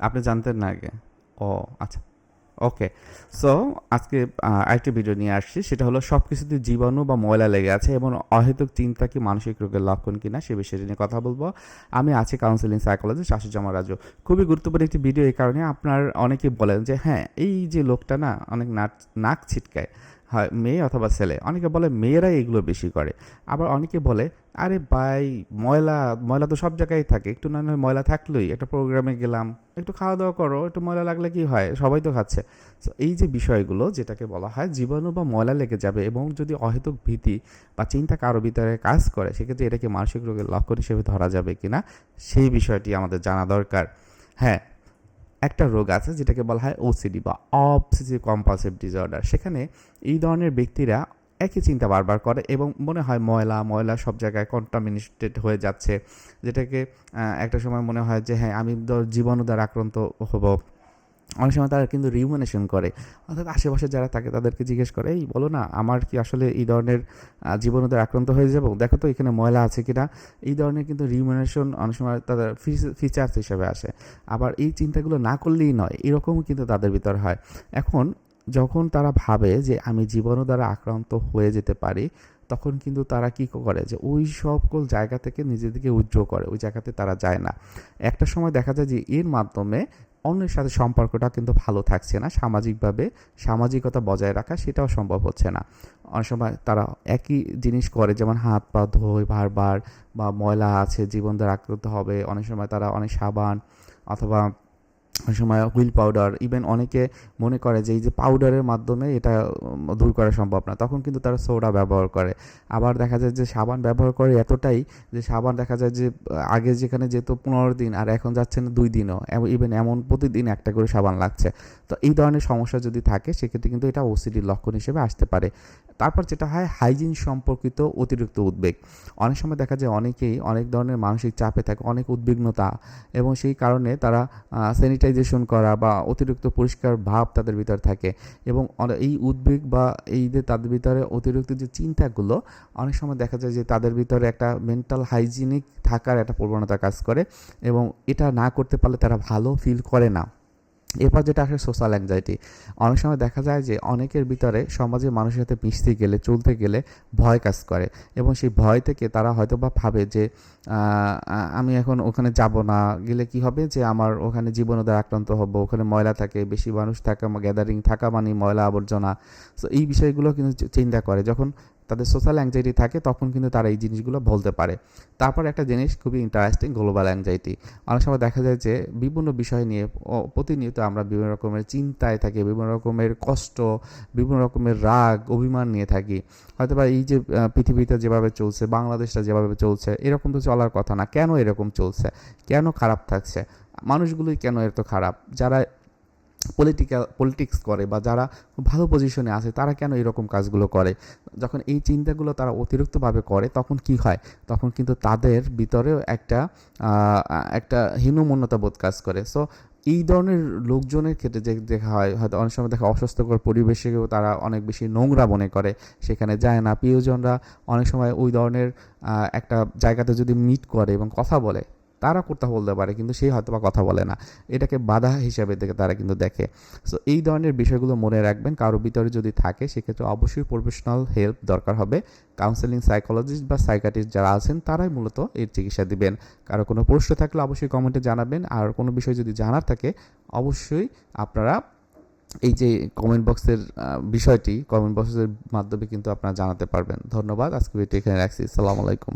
আপনি জানতেন না আগে। ও আচ্ছা। ওকে। সো, আজকে আরেকটি ভিডিও নিয়ে আসছি। সেটা হলো সব কিছুতে জীবাণু বা ময়লা লেগে আছে এবং অহেতুক চিন্তা কি মানসিক রোগের লক্ষণ কিনা সে বিষয়ে নিয়ে কথা বলব। আমি আছি কাউন্সিলিং সাইকোলজিস্ট আশুজামা রাজু। খুবই গুরুত্বপূর্ণ একটি ভিডিও এই কারণে আপনার অনেকেই বলেন যে হ্যাঁ এই যে লোকটা না অনেক নাক নাক ছিটকায়। হয়, মেয়ে অথবা ছেলে। অনেকে বলে মেয়েরাই এগুলো বেশি করে। আবার অনেকে বলে, আরে ভাই, ময়লা ময়লা তো সব জায়গায় থাকে। একটু না নয় ময়লা থাকলেই। একটা প্রোগ্রামে গেলাম। একটু খাওয়া দাওয়া করো। একটু ময়লা লাগলে কি হয়? সবাই তো খাচ্ছে। তো এই যে বিষয়গুলো, যেটাকে বলা হয় জীবাণু বা ময়লা লেগে যাবে এবং যদি অহেতুক ভীতি বা চিন্তা কারও ভিতরে কাজ করে, সেক্ষেত্রে এটাকে মানসিক রোগের লক্ষণ হিসেবে ধরা যাবে কিনা, সেই বিষয়টি আমাদের জানা দরকার। হ্যাঁ একটা রোগ আছে যেটাকে বলা হয় ওসিডি বা অবসেসিভ কম্পালসিভ ডিসঅর্ডার সেখানে এই ধরনের ব্যক্তিরা একই চিন্তা বারবার করে এবং মনে হয় ময়লা ময়লা সব জায়গায় কন্টামিনেটেড হয়ে যাচ্ছে। যেটাকে একটা সময় মনে হয় যে হ্যাঁ আমি ধর জীবাণু দ্বারা আক্রান্ত হব। অনেক সময় তারা কিন্তু রিউমিনেশন করে। অর্থাৎ আশেপাশে যারা থাকে তাদেরকে জিজ্ঞেস করে এই বলো না আমার কি আসলে এই ধরনের আহ, জীবাণুদের আক্রান্ত হয়ে যাব? দেখো তো এখানে ময়লা আছে কিনা। এই ধরনের কিন্তু রিউমিনেশন অনেক সময় তাদের ফিচার্স হিসেবে আসে। আবার এই চিন্তাগুলো না করলেই নয় এরকমও কিন্তু তাদের ভিতর হয়। এখন যখন তারা ভাবে যে আমি জীবাণু দ্বারা আক্রান্ত হয়ে যেতে পারি তখন কিন্তু তারা কি করে যে ওই সকল জায়গা থেকে নিজেদেরকে উজ্জ্ব করে ওই জায়গাতে তারা যায় না। একটা সময় দেখা যায় যে এর মাধ্যমে অন্যের সাথে সম্পর্কটা কিন্তু ভালো থাকছে না। সামাজিকভাবে সামাজিকতা বজায় রাখা সেটাও সম্ভব হচ্ছে না। অনেক সময় তারা একই জিনিস করে, যেমন হাত পা ধোয় বারবার বা ময়লা আছে, জীবন দ্বারা আক্রান্ত হবে। অনেক সময় তারা অনেক সাবান অথবা সময় হুইল পাউডার ইভেন অনেকে মনে করে যে এই যে পাউডারের মাধ্যমে এটা দূর করা সম্ভব না। তখন কিন্তু তারা সোডা ব্যবহার করে। আবার দেখা যায় যে সাবান ব্যবহার করে এতটাই যে সাবান দেখা যায় যে আগে যেখানে যেত পনেরো দিন আর এখন যাচ্ছে না দুই দিনও। ইভেন এমন প্রতিদিন একটা করে সাবান লাগছে। তো এই ধরনের সমস্যা যদি থাকে, সেক্ষেত্রে কিন্তু এটা ওসিডির লক্ষণ হিসেবে আসতে পারে। তারপর যেটা হয় হাইজিন সম্পর্কিত অতিরিক্ত উদ্বেগ। অনেক সময় দেখা যায় অনেকেই অনেক ধরনের মানসিক চাপে থাকে, অনেক উদ্বিগ্নতা এবং সেই কারণে তারা স্যানিটাইজেশন করা বা অতিরিক্ত পরিষ্কার ভাব তাদের ভিতরে থাকে এবং এই উদ্বেগ বা এই যে তাদের ভিতরে অতিরিক্ত যে চিন্তাগুলো, অনেক সময় দেখা যায় যে তাদের ভিতরে একটা মেন্টাল হাইজিনিক থাকার একটা প্রবণতা কাজ করে এবং এটা না করতে পারলে তারা ভালো ফিল করে না। এরপর যেটা আসে সোশ্যাল অ্যাংজাইটি অনেক সময় দেখা যায় যে অনেকের ভিতরে সমাজে মানুষের সাথে মিশতে গেলে, চলতে গেলে ভয় কাজ করে এবং সেই ভয় থেকে তারা হয়তো বা ভাবে যে আমি এখন ওখানে যাব না। গেলে কি হবে যে আমার ওখানে জীবনোদয় আক্রান্ত হব, ওখানে ময়লা থাকে, বেশি মানুষ থাকা গ্যাদারিং থাকা মানে ময়লা আবর্জনা। সো এই বিষয়গুলো কিন্তু চিন্তা করে। যখন তাদের সোশ্যাল অ্যাংজাইটি থাকে, তখন কিন্তু তারা এই জিনিসগুলো বলতে পারে। তারপর একটা জিনিস খুবই ইন্টারেস্টিং গ্লোবাল অ্যাংজাইটি অনেক সময় দেখা যায় যে, বিভিন্ন বিষয় নিয়ে প্রতিনিয়ত আমরা বিভিন্ন রকমের চিন্তায় থাকি, বিভিন্ন রকমের কষ্ট, বিভিন্ন রকমের রাগ, অভিমান নিয়ে থাকি। হয়তো বা এই যে পৃথিবীতে যেভাবে চলছে, বাংলাদেশটা যেভাবে চলছে, এরকম তো চলার কথা না। কেন এরকম চলছে? কেন খারাপ থাকছে? মানুষগুলোই কেন এত খারাপ? যারা পলিটিক্যাল পলিটিক্স করে বা যারা ভালো পজিশনে আছে, তারা কেন এরকম কাজগুলো করে? যখন এই চিন্তাগুলো তারা অতিরিক্তভাবে করে, তখন কি হয়? তখন কিন্তু তাদের ভিতরেও একটা একটা হীনমন্যতা বোধ কাজ করে। সো এই ধরনের লোকজনের ক্ষেত্রে যে, দেখা হয়, হয়তো অনেক সময় দেখা অস্বাস্থ্যকর পরিবেশেও তারা অনেক বেশি নোংরা মনে করে। সেখানে যায় না। প্রিয়জনরা অনেক সময় ওই ধরনের একটা জায়গাতে যদি মিট করে এবং কথা বলে তারা কথা বলতে পারে, কিন্তু সেই হয়তো বা কথা বলে না। এটাকে বাধা হিসাবে দেখে তারা কিন্তু দেখে। সো এই ধরনের বিষয়গুলো মনে রাখবেন, কারও ভিতরে যদি থাকে, সেক্ষেত্রে অবশ্যই প্রফেশনাল হেল্প দরকার হবে। কাউন্সেলিং সাইকোলজিস্ট বা সাইকাটিস্ট যারা আছেন, তারাই মূলত এর চিকিৎসা দিবেন। কারও কোনো প্রশ্ন থাকলে অবশ্যই কমেন্টে জানাবেন। আর কোনো বিষয় যদি জানার থাকে, অবশ্যই আপনারা এই যে কমেন্ট বক্সের বিষয়টি কমেন্ট বক্সের মাধ্যমে কিন্তু আপনারা জানাতে পারবেন। ধন্যবাদ আজকে ভিডিও এখানে রাখছি। সালাম আলাইকুম।